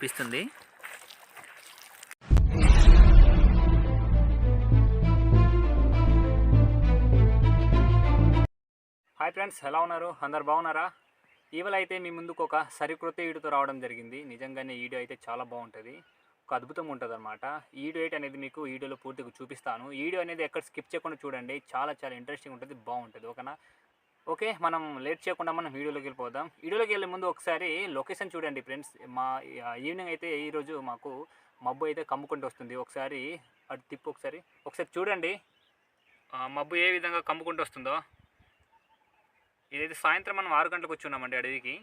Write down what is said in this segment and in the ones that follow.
అనిపిస్తుంది hi friends ఎలా ఉన్నారు? అందరు బాగున్నారా? ఇవాళ అయితే మీ ముందుకు ఒక సరికొత్త ఈడుతో రావడం జరిగింది. నిజంగానే ఈడియో అయితే చాలా బాగుంటుంది. ఒక అద్భుతం ఉంటుంది అనమాట ఈడియో ఎయిట్ అనేది మీకు వీడియోలో పూర్తిగా చూపిస్తాను. వీడియో అనేది ఎక్కడ స్కిప్ చేయకుండా చూడండి. చాలా చాలా ఇంట్రెస్టింగ్ ఉంటుంది బాగుంటుంది ఓకేనా? ఓకే మనం లేట్ చేయకుండా మనం వీడియోలోకి వెళ్ళిపోదాం. వీడియోలోకి వెళ్ళే ముందు ఒకసారి లొకేషన్ చూడండి ఫ్రెండ్స్. మా ఈవినింగ్ అయితే ఈరోజు మాకు మబ్బు అయితే కమ్ముకుంటూ వస్తుంది. ఒకసారి అటు తిప్పు ఒకసారి. ఒకసారి చూడండి. మబ్బు ఏ విధంగా కమ్ముకుంటూ వస్తుందో. ఇదైతే సాయంత్రం మనం ఆరు గంటలకు వచ్చున్నామండి అడవికి.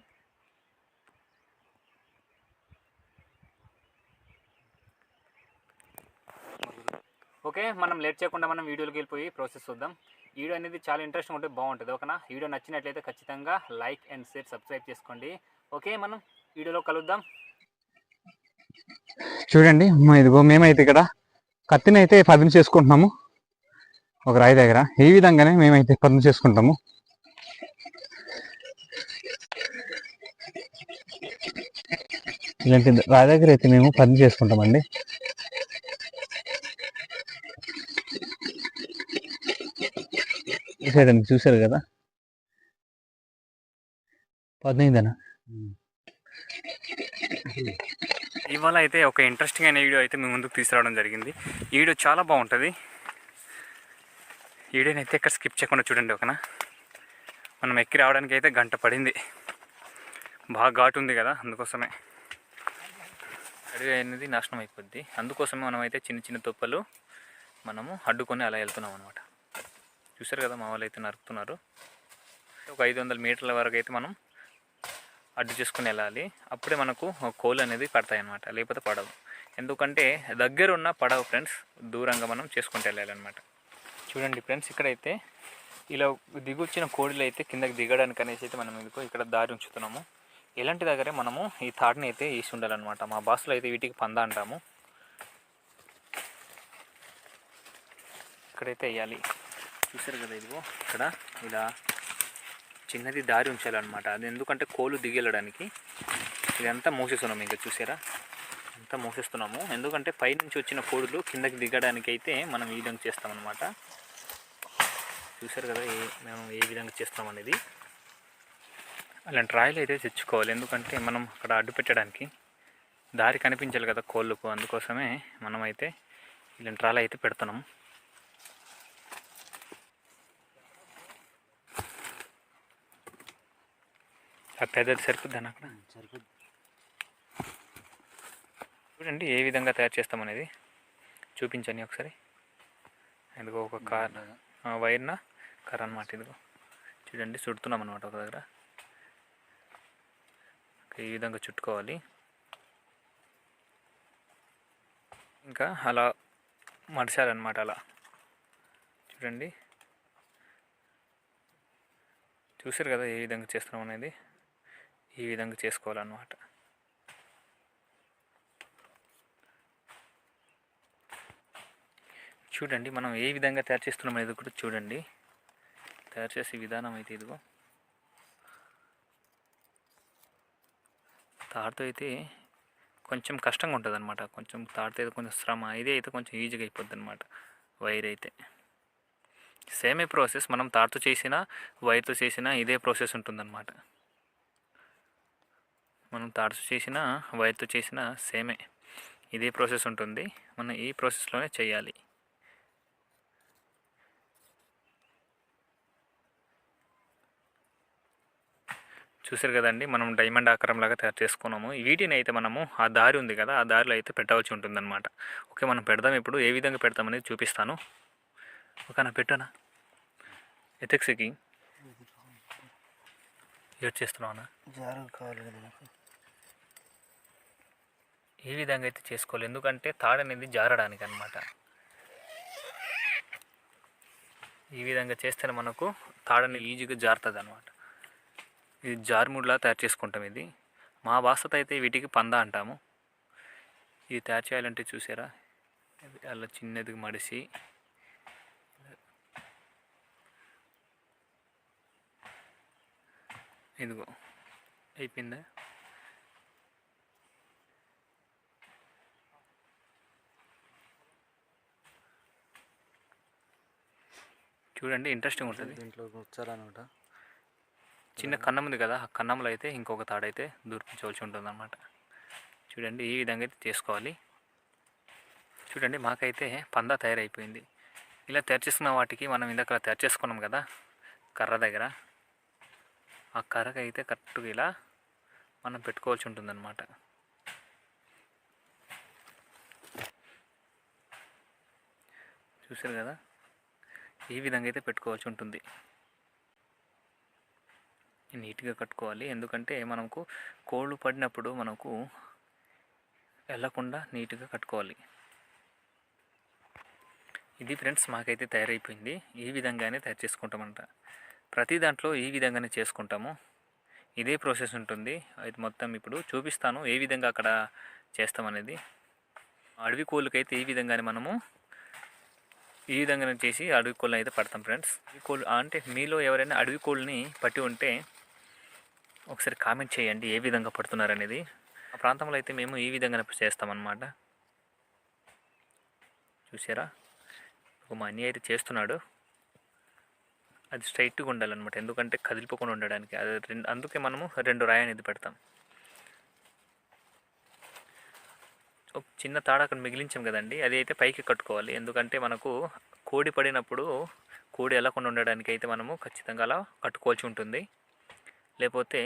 ఓకే మనం లేట్ చేయకుండా మనం వీడియోలోకి వెళ్ళిపోయి ప్రాసెస్ చూద్దాం. వీడియో అనేది చాలా ఇంట్రెస్టింగ్ ఉంటే బాగుంటుంది. ఓకేనా? వీడియో నచ్చినట్లయితే ఖచ్చితంగా లైక్ అండ్ షేర్ సబ్స్క్రైబ్ చేసుకోండి. ఓకే మనం వీడియోలో కలుద్దాం. చూడండి ఇదిగో మేమైతే ఇక్కడ కత్తిని అయితే చేసుకుంటున్నాము. ఒక రాయి దగ్గర. ఈ విధంగానే మేమైతే పదును చేసుకుంటాము. ఇలాంటి రాయి దగ్గర అయితే మేము పదం చేసుకుంటామండి. చూసారండి చూసారు కదా? పదునైందనా? ఇవాళ అయితే ఒక ఇంట్రెస్టింగ్ అయిన వీడియో అయితే మీ ముందుకు తీసుకురావడం జరిగింది. ఈ వీడియో చాలా బాగుంటుంది. వీడియోనైతే వీడియోని అయితే ఎక్కడ స్కిప్ చేయకుండా చూడండి ఒకనా మనం ఎక్కి రావడానికి అయితే గంట పడింది. బాగా ఘాటు ఉంది కదా అందుకోసమే. అడవి అనేది నాశనం అయిపోద్ది. అందుకోసమే మనం అయితే చిన్న చిన్న తుప్పలు మనము అడ్డుకొని అలా వెళ్తున్నాం అనమాట చూసారు కదా మా వాళ్ళు అయితే నరుకుతున్నారు. ఒక ఐదు వందల మీటర్ల వరకు అయితే మనం అడ్డు చేసుకుని వెళ్ళాలి. అప్పుడే మనకు కోళ్ళు అనేది పడతాయి అన్నమాట లేకపోతే పడవు. ఎందుకంటే దగ్గర ఉన్న పడవు ఫ్రెండ్స్ దూరంగా మనం చేసుకుంటూ వెళ్ళాలన్నమాట. చూడండి ఫ్రెండ్స్ ఇక్కడైతే ఇలా దిగొచ్చిన కోడిలు అయితే కిందకి దిగడానికి అనేసి అయితే మనం ఎందుకు ఇక్కడ దారి ఉంచుతున్నాము. ఇలాంటి దగ్గరే మనము ఈ తాడుని అయితే వేసి ఉండాలన్నమాట. మా భాషలో అయితే వీటికి పంద అంటాము. ఇక్కడైతే వేయాలి. చూసారు కదా ఇదిగో. ఇక్కడ ఇలా చిన్నది దారి ఉంచాలన్నమాట. అది ఎందుకంటే కోళ్ళు దిగెళ్ళడానికి. ఇదంతా మూసేస్తున్నాము ఇంకా చూసారా? అంతా మూసేస్తున్నాము. ఎందుకంటే పైనుంచి వచ్చిన కోడులు కిందకి దిగడానికి అయితే మనం ఈ విధంగా చేస్తామన్నమాట. చూసారు కదా ఏ మేము ఏ విధంగా చేస్తాం అనేది. అలాంటి రాయలు అయితే తెచ్చుకోవాలి. ఎందుకంటే మనం అక్కడ అడ్డు పెట్టడానికి దారి కనిపించాలి కదా కోళ్ళకు. అందుకోసమే మనమైతే ఇలాంటి రాళ్ళు అయితే పెడుతున్నాం. ఆ పెద్దది సరిపోద్దాను అక్కడ చూడండి ఏ విధంగా తయారు చేస్తామనేది చూపించండి ఒకసారి. ఇదిగో ఒక కార్ వైర్న? కర్ర అనమాట ఇదిగో. చూడండి చుడుతున్నాం అనమాట ఒక దగ్గర. ఈ విధంగా చుట్టుకోవాలి. ఇంకా అలా మడిచాలన్నమాట అలా. చూడండి. చూసారు కదా ఏ విధంగా చేస్తున్నాం అనేది. ఈ విధంగా చేసుకోవాలన్నమాట. చూడండి మనం ఏ విధంగా తయారు చేస్తున్నాం అనేది కూడా చూడండి. తయారు చేసే విధానం అయితే ఇదిగో. తాడుతో అయితే కొంచెం కష్టంగా ఉంటుంది అనమాట కొంచెం తాడుతో అయితే కొంచెం శ్రమ ఇదే అయితే కొంచెం ఈజీగా అయిపోద్ది అనమాట వైర్ అయితే. సేమే ప్రాసెస్ మనం తాడుతో చేసినా వైర్తో చేసిన ఇదే ప్రాసెస్ ఉంటుందన్నమాట. మనం తాడుతో చేసిన వైర్తో చేసిన సేమే. ఇదే ప్రాసెస్ ఉంటుంది. మనం ఈ ప్రాసెస్లోనే చేయాలి. చూసారు కదండి? మనం డైమండ్ ఆకారం లాగా తయారు చేసుకున్నాము. వీటిని అయితే మనము ఆ దారి ఉంది కదా? ఆ దారిలో అయితే పెట్టవలసి ఉంటుందన్నమాట. ఓకే మనం పెడదాం ఇప్పుడు. ఏ విధంగా పెడతామనేది చూపిస్తాను. ఓకేనా పెట్టానా? ఎథెక్స్కి యూజ్ కావాలి కదా నాకు. ఏ విధంగా అయితే చేసుకోవాలి? ఎందుకంటే తాడు అనేది జారడానికి అనమాట ఈ విధంగా చేస్తేనే మనకు తాడని ఈజీగా జారుతుంది అనమాట ఇది జారుముడ్లా తయారు చేసుకుంటాం ఇది. మా భాషతో అయితే వీటికి పంద అంటాము. ఇది తయారు చేయాలంటే చూసారా? అలా చిన్నదిగా మడిసి ఇదిగో అయిపోయిందా? చూడండి ఇంట్రెస్టింగ్ ఉంటుంది. దీంట్లో గుచ్చాలన్నమాట చిన్న కన్నం ఉంది కదా ఆ కన్నంలో అయితే ఇంకొక తాడైతే దూర్పించవలసి ఉంటుంది అనమాట చూడండి ఈ విధంగా అయితే చేసుకోవాలి. చూడండి మాకైతే పందా తయారైపోయింది. ఇలా తెరిచేసిన వాటికి మనం ఇందాక తెరిచేసుకున్నాం కదా కర్ర దగ్గర. ఆ కర్రకి అయితే కరెక్ట్గా ఇలా మనం పెట్టుకోవాల్సి ఉంటుందన్నమాట. చూసారు కదా? ఈ విధంగా అయితే పెట్టుకోవాల్సి ఉంటుంది. నీట్గా కట్టుకోవాలి. ఎందుకంటే మనకు కోళ్ళు పడినప్పుడు మనకు వెళ్ళకుండా నీట్గా కట్టుకోవాలి. ఇది ఫ్రెండ్స్ మాకైతే తయారైపోయింది. ఈ విధంగానే తయారు చేసుకుంటామంట. ప్రతి దాంట్లో ఈ విధంగానే చేసుకుంటాము ఇదే ప్రాసెస్ ఉంటుంది. అది మొత్తం ఇప్పుడు చూపిస్తాను ఏ విధంగా అక్కడ చేస్తామనేది. అడవి కోళ్ళకైతే ఈ విధంగానే మనము ఈ విధంగానే చేసి అడవి కోళ్ళని అయితే పడతాం ఫ్రెండ్స్. ఈ కోళ్ళు అంటే మీలో ఎవరైనా అడవి కోళ్ళని పట్టి ఉంటే ఒకసారి కామెంట్ చేయండి ఏ విధంగా పడుతున్నారు అనేది ఆ ప్రాంతంలో అయితే మేము ఈ విధంగానే చేస్తామన్నమాట. చూసారా? ఒక మా అన్నయ్య అయితే చేస్తున్నాడు. అది స్ట్రైట్గా ఉండాలన్నమాట. ఎందుకంటే కదిలిపోకుండా ఉండడానికి. అది రెండు అందుకే మనము రెండు రాయి అనేది పెడతాం. ఒక చిన్న తాడ అక్కడ మిగిలించాం కదండి. అది అయితే పైకి కట్టుకోవాలి. ఎందుకంటే మనకు కోడి పడినప్పుడు కోడి వెళ్ళకుండా ఉండడానికి అయితే మనము ఖచ్చితంగా అలా కట్టుకోవాల్సి ఉంటుంది. లేకపోతే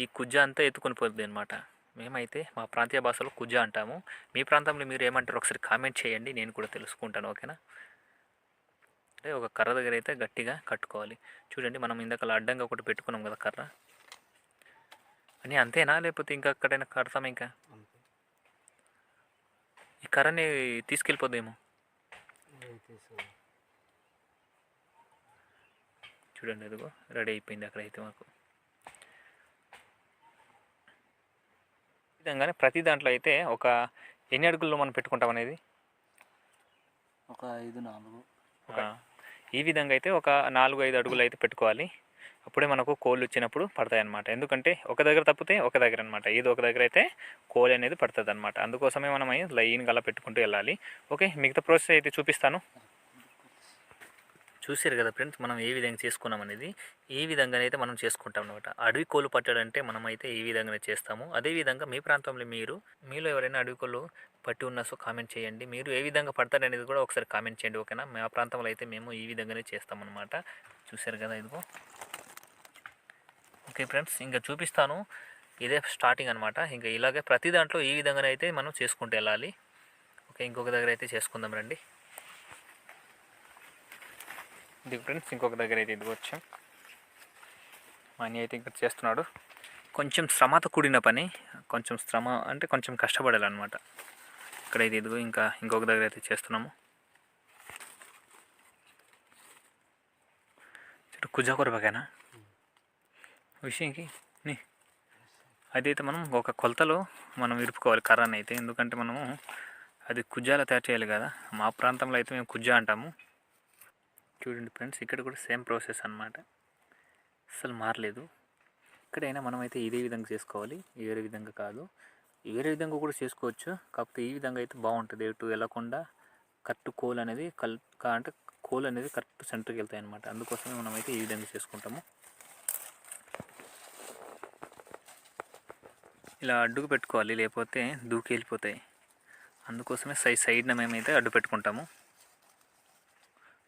ఈ కుజ్జ అంతా ఎత్తుకొని పోతుంది అనమాట మేమైతే మా ప్రాంతీయ భాషలో కుజ్జ అంటాము. మీ ప్రాంతంలో మీరు ఏమంటారు ఒకసారి కామెంట్ చేయండి. నేను కూడా తెలుసుకుంటాను. ఓకేనా? అంటే ఒక కర్ర దగ్గర అయితే గట్టిగా కట్టుకోవాలి. చూడండి మనం ఇందాక అడ్డంగా ఒకటి పెట్టుకున్నాం కదా కర్ర. అని అంతేనా? లేకపోతే ఇంకా అక్కడైనా కడతాం ఇంకా? ఈ కర్రని తీసుకెళ్ళిపోదేమో ఇది తీసు చూడండి అదిగో రెడీ అయిపోయింది అక్కడైతే మాకు. ఈ విధంగానే ప్రతి దాంట్లో అయితే ఒక ఎన్ని అడుగుల్లో మనం పెట్టుకుంటాం అనేది? ఒక ఐదు నాలుగు. ఆ, ఈ విధంగా అయితే ఒక నాలుగు ఐదు అడుగులు అయితే పెట్టుకోవాలి. అప్పుడే మనకు కోళ్ళు వచ్చినప్పుడు పడతాయి ఎందుకంటే ఒక దగ్గర తప్పితే ఒక దగ్గర అనమాట ఏదో ఒక దగ్గర అయితే కోళ్ళు అనేది పడుతుంది అనమాట అందుకోసమే మనం లైన్ గల పెట్టుకుంటూ వెళ్ళాలి. ఓకే మిగతా ప్రాసెస్ అయితే చూపిస్తాను. చూసారు కదా ఫ్రెండ్స్ మనం ఏ విధంగా చేసుకున్నాం అనేది? ఈ విధంగానైతే మనం చేసుకుంటాం అనమాట అడవి కోళ్ళు పట్టాడంటే మనం అయితే ఈ విధంగానే చేస్తాము. అదే విధంగా మీ ప్రాంతంలో మీరు మీలో ఎవరైనా అడవి కోళ్ళు పట్టి ఉన్న సో కామెంట్ చేయండి. మీరు ఏ విధంగా పడతారనేది కూడా ఒకసారి కామెంట్ చేయండి ఓకేనా? మా ప్రాంతంలో అయితే మేము ఈ విధంగానే చేస్తామన్నమాట. చూసారు కదా ఇదిగో. ఓకే ఫ్రెండ్స్ ఇంకా చూపిస్తాను. ఇదే స్టార్టింగ్ అనమాట ఇంకా ఇలాగే ప్రతి దాంట్లో ఈ విధంగానే అయితే మనం చేసుకుంటూ వెళ్ళాలి. ఓకే ఇంకొక దగ్గర అయితే చేసుకుందాం రండి. ఇది ఫ్రెండ్స్ ఇంకొక దగ్గర అయితే ఇదిగో వచ్చాం. మా అయితే ఇంకా చేస్తున్నాడు. కొంచెం శ్రమతో కూడిన పని కొంచెం శ్రమ అంటే కొంచెం కష్టపడాలన్నమాట. ఇక్కడైతే ఇదిగో ఇంకా ఇంకొక దగ్గర అయితే చేస్తున్నాము. చుట్టూ కుజా కొరబగానా విషయంకి నీ. అదైతే మనం ఒక కొలతలో మనం ఇరుపుకోవాలి కర్రని అయితే. ఎందుకంటే మనము అది కుజ్జాలో తయారు చేయాలి కదా. మా ప్రాంతంలో అయితే మేము కుజ్జా అంటాము. చూడండి ఫ్రెండ్స్ ఇక్కడ కూడా సేమ్ ప్రాసెస్ అన్నమాట. అసలు మారలేదు. ఇక్కడైనా మనమైతే ఇదే విధంగా చేసుకోవాలి. వేరే విధంగా కాదు. వేరే విధంగా కూడా చేసుకోవచ్చు. కాకపోతే ఈ విధంగా అయితే బాగుంటుంది. ఎటు వెళ్ళకుండా కరెక్ట్ కోల్ అనేది కల్ అంటే కోల్ అనేది కరెక్ట్ సెంటర్కి వెళ్తాయి అనమాట అందుకోసమే మనమైతే ఈ విధంగా చేసుకుంటాము. ఇలా అడ్డుకు పెట్టుకోవాలి. లేకపోతే దూకి వెళ్ళిపోతాయి. అందుకోసమే సై సైడ్న మేమైతే అడ్డు పెట్టుకుంటాము.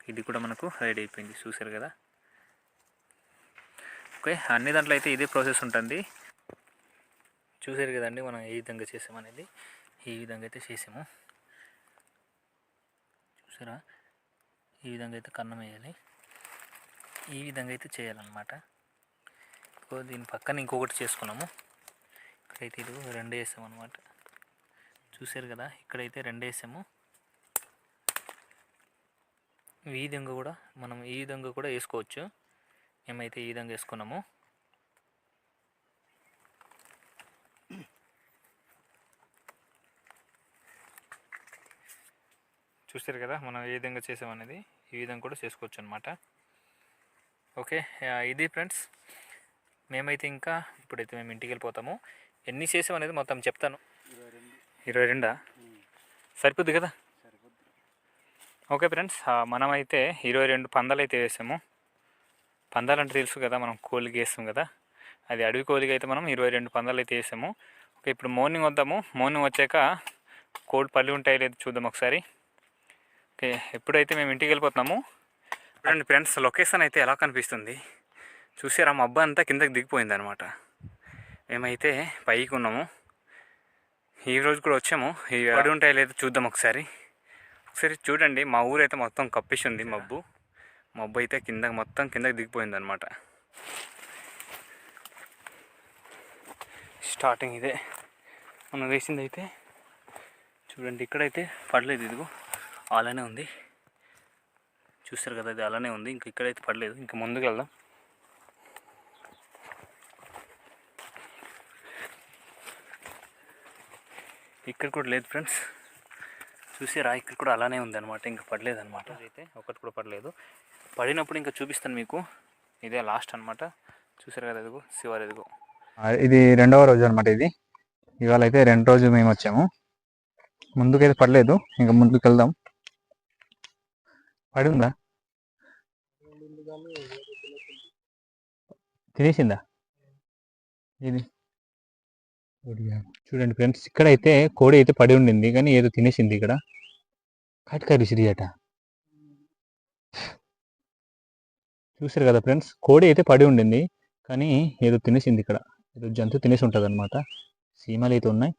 ఇది కూడా మనకు రెడీ అయిపోయింది. చూసారు కదా? ఓకే. అన్ని దాంట్లో అయితే ఇదే ప్రాసెస్ ఉంటుంది. చూసారు కదండి మనం ఏ విధంగా చేసామనేది ఈ విధంగా అయితే చేసాము. చూసారా? ఈ విధంగా అయితే కన్నం వేయాలి. ఈ విధంగా అయితే చేయాలన్నమాట. ఇంకో దీని పక్కన ఇంకొకటి చేసుకున్నాము. ఇక్కడైతే ఇది రెండు వేసాము అనమాట చూసారు కదా? ఇక్కడైతే రెండు వేసాము. ఈ విధంగా కూడా మనం ఈ విధంగా కూడా వేసుకోవచ్చు. మేమైతే ఈ విధంగా వేసుకున్నాము. చూసారు కదా మనం ఏ విధంగా చేసామనేది ఈ విధంగా కూడా చేసుకోవచ్చు అనమాట ఓకే ఇది ఫ్రెండ్స్. మేమైతే ఇంకా ఇప్పుడైతే మేము ఇంటికి వెళ్ళిపోతాము. ఎన్ని చేసామనేది మొత్తం చెప్తాను. ఇరవై రెండు. సరిపోద్ది కదా? ఓకే ఫ్రెండ్స్ మనమైతే ఇరవై రెండు పందాలు అయితే వేసాము. పందాలు అంటే తెలుసు కదా మనం కోలికి వేస్తాం కదా. అది అడవి కోలికి అయితే మనం ఇరవై రెండు పందాలు అయితే వేసాము. ఓకే ఇప్పుడు మార్నింగ్ వద్దాము. మార్నింగ్ వచ్చాక కోడి పళ్ళు ఉంటాయి లేదు చూద్దాం ఒకసారి. ఓకే ఎప్పుడైతే మేము ఇంటికి వెళ్ళిపోతున్నాము చూడండి ఫ్రెండ్స్ లొకేషన్ అయితే ఎలా కనిపిస్తుంది. చూసారా మబ్బు అంతా కిందకి దిగిపోయింది అనమాట మేమైతే పైకి ఉన్నాము. ఈ రోజు కూడా వచ్చాము. ఈ పడి ఉంటాయి లేదు చూద్దాం ఒకసారి. ఒకసారి చూడండి మా ఊరైతే మొత్తం కప్పేసి ఉంది మబ్బు మబ్బు అయితే కింద మొత్తం కిందకి దిగిపోయింది అనమాట స్టార్టింగ్ ఇదే. మనం వేసింది అయితే చూడండి ఇక్కడైతే పడలేదు ఇదిగో. అలానే ఉంది. చూస్తారు కదా అది అలానే ఉంది. ఇంక ఇక్కడైతే పడలేదు. ఇంకా ముందుకు వెళ్దాం ఇక్కడ కూడా లేదు ఫ్రెండ్స్. చూసారా ఇక్కడ కూడా అలానే ఉంది అనమాట ఇంకా పడలేదు అనమాట అయితే ఒకటి కూడా పడలేదు. పడినప్పుడు ఇంకా చూపిస్తాను మీకు. ఇదే లాస్ట్ అనమాట చూసారు కదా ఇదిగో శివారు ఇదిగో. ఆ, ఇది రెండవ రోజు అనమాట ఇది. ఇవాళ అయితే రెండు రోజు మేము వచ్చాము. ముందుకైతే పడలేదు. ఇంకా ముందుకు వెళ్దాం పడి ఉందా తినేసిందా? ఇది. చూడండి ఫ్రెండ్స్ ఇక్కడైతే కోడి అయితే పడి ఉండింది కానీ ఏదో తినేసింది ఇక్కడ. కాటికారి సిరియట చూసారు కదా ఫ్రెండ్స్ కోడి అయితే పడి ఉండింది కానీ ఏదో తినేసింది ఇక్కడ. ఏదో జంతువు తినేసి ఉంటుంది అనమాట సీమలు అయితే ఉన్నాయి.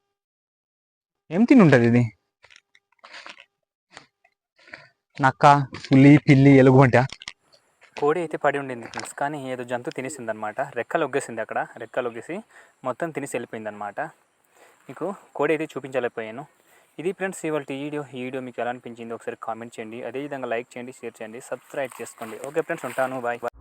ఏం తిని ఉంటుంది ఇది? నక్క పులి పిల్లి ఎలుగుబంట కోడి అయితే పడి ఉండింది ఫ్రెండ్స్ కానీ ఏదో జంతువు తినేసింది అనమాట రెక్కలు ఒగ్గేసింది అక్కడ. రెక్కలు ఒగ్గేసి మొత్తం తినేసి వెళ్ళిపోయింది అనమాట మీకు కోడి అయితే చూపించలేకపోయాను. ఇది ఫ్రెండ్స్ ఇవాళ ఈ వీడియో. ఈ వీడియో మీకు ఎలా అనిపించింది? ఒకసారి కామెంట్ చేయండి. అదేవిధంగా లైక్ చేయండి షేర్ చేయండి సబ్స్క్రైబ్ చేసుకోండి. ఓకే ఫ్రెండ్స్ ఉంటాను. Bye bye